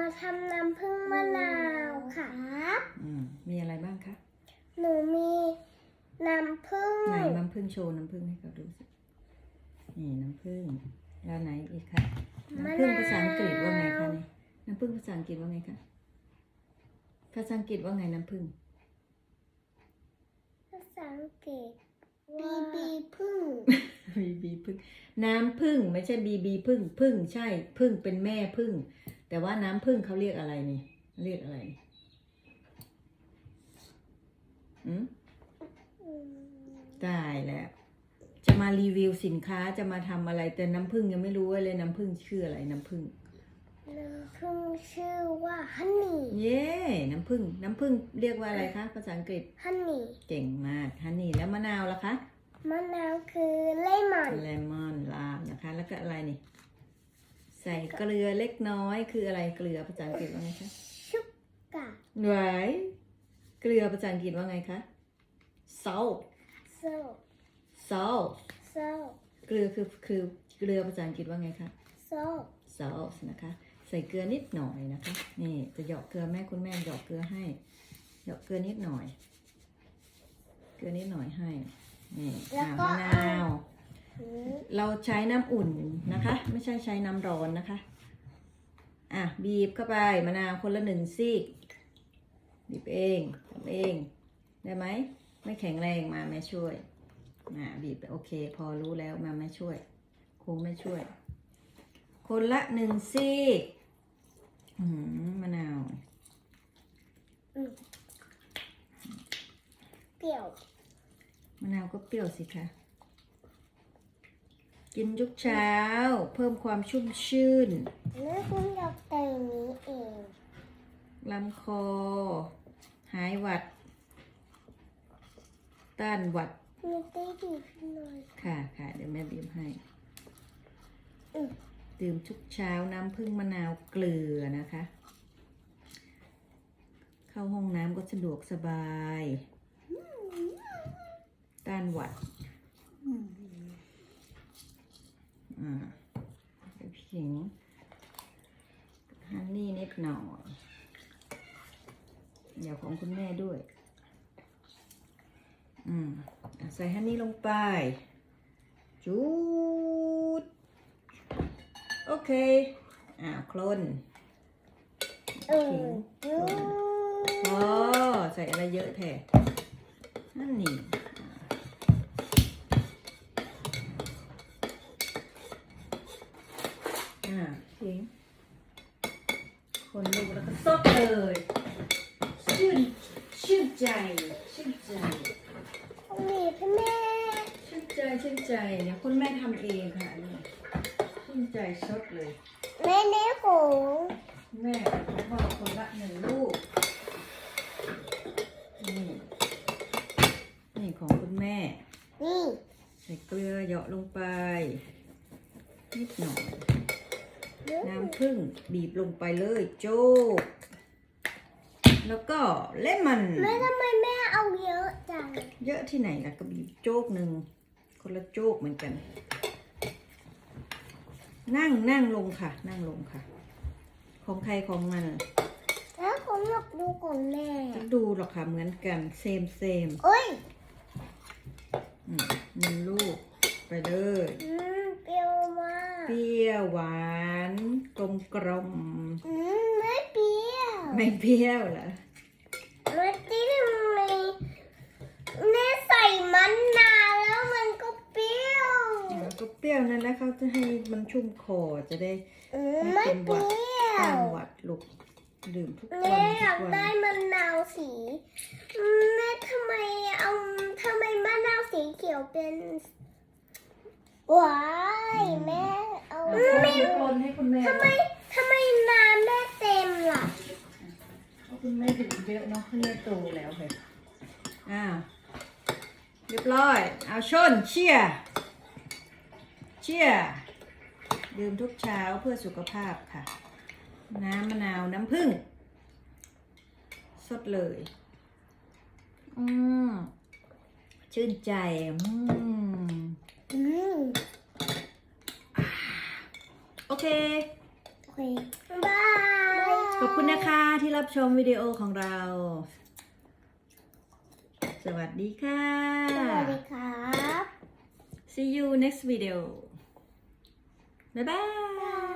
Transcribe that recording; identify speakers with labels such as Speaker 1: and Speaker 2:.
Speaker 1: มาทำน้ำผึ้งมะนาวค่ะ
Speaker 2: อืมมีอะไรบ้างคะ
Speaker 1: หนูมีน้ำผึ้ง
Speaker 2: ไหนน้ำผึ้งโชว์น้ำผึ้งให้เขาดูสิ นี่น้ำผึ้งแล้วไหนอีกคะน้ำผึ้งภาษาอังกฤษว่าไงคะนี่น้ำผึ้งภาษาอังกฤษว่าไงคะ ภาษาอังกฤษว่าไงน้ำผึ้ง
Speaker 1: ภาษาอังกฤษบีบีพึ่ง
Speaker 2: บีบีพึ่ง น้ำผึ้งไม่ใช่บีบีพึ่งพึ่งใช่พึ่งเป็นแม่พึ่ง แต่ว่าน้ำผึ้งเขาเรียกอะไรนี่ เรียกอะไรอืมตายแล้วจะมารีวิวสินค้าจะมาทำอะไรแต่น้ำผึ้งยังไม่รู้เลยน้ำผึ้งชื่ออะไรน้ำผึ้ง
Speaker 1: น้ำผึ้งชื่อว่าฮันนี่
Speaker 2: เย้น้ำผึ้งน้ำผึ้งเรียกว่าอะไรคะภาษาอังกฤษ
Speaker 1: ฮันนี่
Speaker 2: เก่งมากฮันนี่แล้วมะนาวล่ะคะ
Speaker 1: มะนาวคือเลมอน
Speaker 2: เลมอนลามนะคะ แล้วก็อะไรนี่ใส่เกลือเล็กน้อยคืออะไรเกลือภาษาอังกฤษว่าไงคะ
Speaker 1: ชุกกะ
Speaker 2: ไว้เกลือภาษาอังกฤษว่าไงคะ salt
Speaker 1: โซ
Speaker 2: salt
Speaker 1: โซ
Speaker 2: เกลือคือคือเกลือภาษาอังกฤษว่าไงคะ
Speaker 1: โซ
Speaker 2: salt นะคะ ใส่เกลือนิดหน่อยนะคะ นี่จะหยอกเกลือแม่คุณแม่หยอกเกลือให้หยอกเกลือนิดหน่อย เกลือนิดหน่อยให้นี่อ่ามะนาว
Speaker 1: อืม
Speaker 2: เราใช้น้ำอุ่นนะคะ ไม่ใช่ใช้น้ำร้อนนะคะ อะบีบเข้าไปมะนาวคนละหนึ่งซีกบีบเองทำเองได้ไหมไม่แข็งแรงมาแม่ช่วยอะบีบโอเค พอรู้แล้วมาแม่ช่วยคงไม่ช่วย คนละหนึ่งซีกอืมมะนาว
Speaker 1: เปรี้ยว
Speaker 2: มะนาวก็เปรี้ยวสิคะ กินทุกเช้า เพิ่มความชุ่มชื่น
Speaker 1: แล้วคุณอยากแต่งนี้เอง
Speaker 2: ลำคอ หายหวัด ต้านหวัด
Speaker 1: มีตีดีขึ้นหน่อย
Speaker 2: ค่ะค่ะเดี๋ยวแม่บีบให้
Speaker 1: อืม
Speaker 2: ดื่มทุกเช้าน้ำผึ้งมะนาวเกลือนะคะ เข้าห้องน้ำก็สะดวกสบาย ต้านหวัด อ่าเดี๋ยวผิงฮันนี่นิดหน่อย เดี๋ยวของคุณแม่ด้วย อืมอะใส่ฮันนี่ลงไปจูดโอเค อ่าโคลน
Speaker 1: เออยู
Speaker 2: พอใส่อะไรเยอะแท้นั่นนี่ แล้วก็ซดเลยชื่นชื่นใจชื่นใจ
Speaker 1: มีพี่แม่
Speaker 2: ชื่นใจชื่นใจเนี่ยคุณแม่ทำเองค่ะนี่ชื่นใจซดเลย
Speaker 1: แม่เลี้ยงของ
Speaker 2: แม่ของพ่อคนละหนึ่งลูกนี่นี่ของคุณแม่
Speaker 1: นี่
Speaker 2: ใส่เกลือเหยาะลงไปนิดหน่อย น้ำผึ้งบีบลงไปเลยโจ๊กแล้วก็เลมอน
Speaker 1: แม่ทำไมแม่เอาเยอะจัง
Speaker 2: เยอะที่ไหนล่ะก็บีบโจ๊กหนึ่งคนละโจ๊กเหมือนกัน นั่งนั่งลงค่ะ นั่งลงค่ะ ของใครของมัน
Speaker 1: แล้วผมอยากดูของแม่
Speaker 2: จะดูหรอกค่ะเหมือนกันเซมเซม
Speaker 1: โอ้ย
Speaker 2: หนึ่งลูกไปเลย รี้ยวหวานกลมกลม
Speaker 1: อืมไม่เปรี้ยว
Speaker 2: ไม่เปรี้ยวเหรอ
Speaker 1: ไม่ตีทำไมแม่ใส่มันนาวแล้วมันก็เปรี้ยว
Speaker 2: อ่าก็เปรี้ยวนั่นแหละเขาจะให้มันชุ่มคอจะได้
Speaker 1: อืมไม่เปรี้ย
Speaker 2: ต้ายวหวัดลูกดื่มทุกวัน
Speaker 1: แม่อ
Speaker 2: ทุ
Speaker 1: ยาก
Speaker 2: กวัน
Speaker 1: ได้มะนาวสีอืมแม่ทำไมเอาทำไมมะนาวสีเขียวเป็นว้ายแม่เอา
Speaker 2: อะ
Speaker 1: ไม่
Speaker 2: คนให้คุณแม่
Speaker 1: ทำไมทำไมน้ำแม่เต็มล่ะ
Speaker 2: เพราะคุณแม่ดื่มเยอะเนาะคุณแม่โตแล้วเลยอ้าวเรียบร้อย เอาชนเชียร์เชียร์ดื่มทุกเช้าเพื่อสุขภาพค่ะ น้ำมะนาวน้ำผึ้งสดเลย อืมชื่นใจ อืม
Speaker 1: อืม
Speaker 2: โอ เค
Speaker 1: โอเคบาย
Speaker 2: ขอบคุณนะคะที่รับชมวิดีโอของเรา สวัสดีค่ะ
Speaker 1: สวัสดีครับ
Speaker 2: see you next video บ๊ายบาย
Speaker 1: บาย